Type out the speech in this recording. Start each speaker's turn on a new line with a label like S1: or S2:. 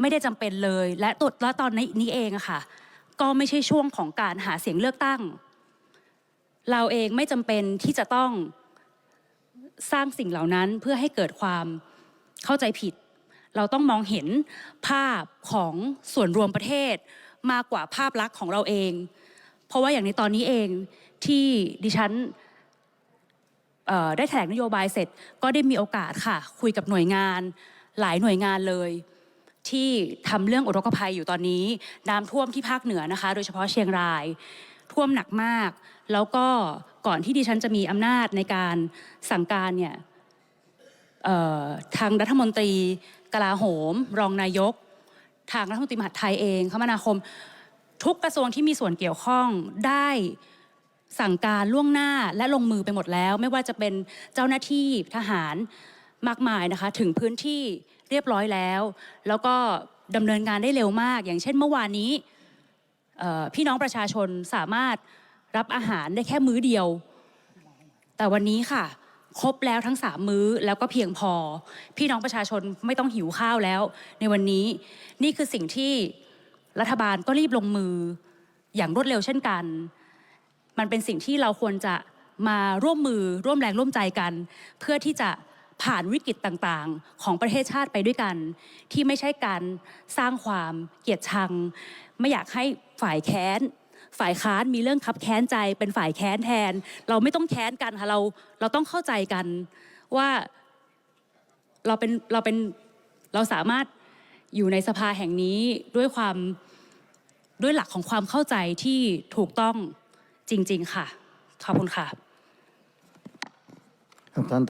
S1: ไม่ได้จำเป็นเลย และตดและตอนนี้นี้เองอะค่ะ ก็ไม่ใช่ช่วงของการหาเสียงเลือกตั้ง เราเองไม่จำเป็นที่จะต้องสร้างสิ่งเหล่านั้นเพื่อให้เกิดความเข้าใจผิด เราต้องมองเห็นภาพของส่วนรวมประเทศ มากกว่าภาพลักษณ์ของเราเอง เพราะว่าอย่างในตอนนี้เองที่ดิฉันได้แถลงนโยบายเสร็จ ก็ได้มีโอกาสค่ะ คุยกับหน่วยงานหลายหน่วยงานเลย ที่ทำเรื่องอุทกภัยอยู่ตอนนี้ น้ำท่วมที่ภาคเหนือนะคะ โดยเฉพาะเชียงราย ท่วมหนักมาก แล้วก็ก่อนที่ดิฉันจะมีอำนาจในการสั่งการเนี่ยทางรัฐมนตรีกลาโหม รองนายก ทางรัฐมนตรีมหาดไทยเองคมนาคม ทุกกระทรวงที่มีส่วนเกี่ยวข้องได้สั่งการล่วงหน้าและลงมือไปหมดแล้ว ไม่ว่าจะเป็นเจ้าหน้าที่ทหาร มากมายนะคะ ถึงพื้นที่เรียบร้อยแล้ว แล้วก็ดำเนินงานได้เร็วมาก อย่างเช่นเมื่อวานนี้พี่น้องประชาชนสามารถรับอาหารได้แค่มื้อเดียว แต่วันนี้ค่ะ ครบแล้วทั้งสามมื้อแล้วก็เพียงพอ พี่น้องประชาชนไม่ต้องหิวข้าวแล้ว ในวันนี้นี่คือสิ่งที่รัฐบาลก็รีบลงมืออย่างรวดเร็วเช่นกัน มันเป็นสิ่งที่เราควรจะมาร่วมมือร่วมแรงร่วมใจกัน เพื่อที่จะ ผ่านวิกฤตต่างๆ ของประเทศชาติไปด้วยกัน ที่ไม่ใช่การสร้างความเกลียดชัง ไม่อยากให้ฝ่ายแค้น ฝ่ายค้านมีเรื่องคับแค้นใจเป็นฝ่ายแค้นแทน เราไม่ต้องแค้นกันค่ะเราเราต้องเข้าใจกันว่าเราเป็นเราเป็นเราสามารถอยู่ในสภาแห่งนี้ด้วยความด้วยหลักของความเข้าใจที่ถูกต้องจริง ๆ ค่ะ ขอบคุณค่ะ
S2: ท่าน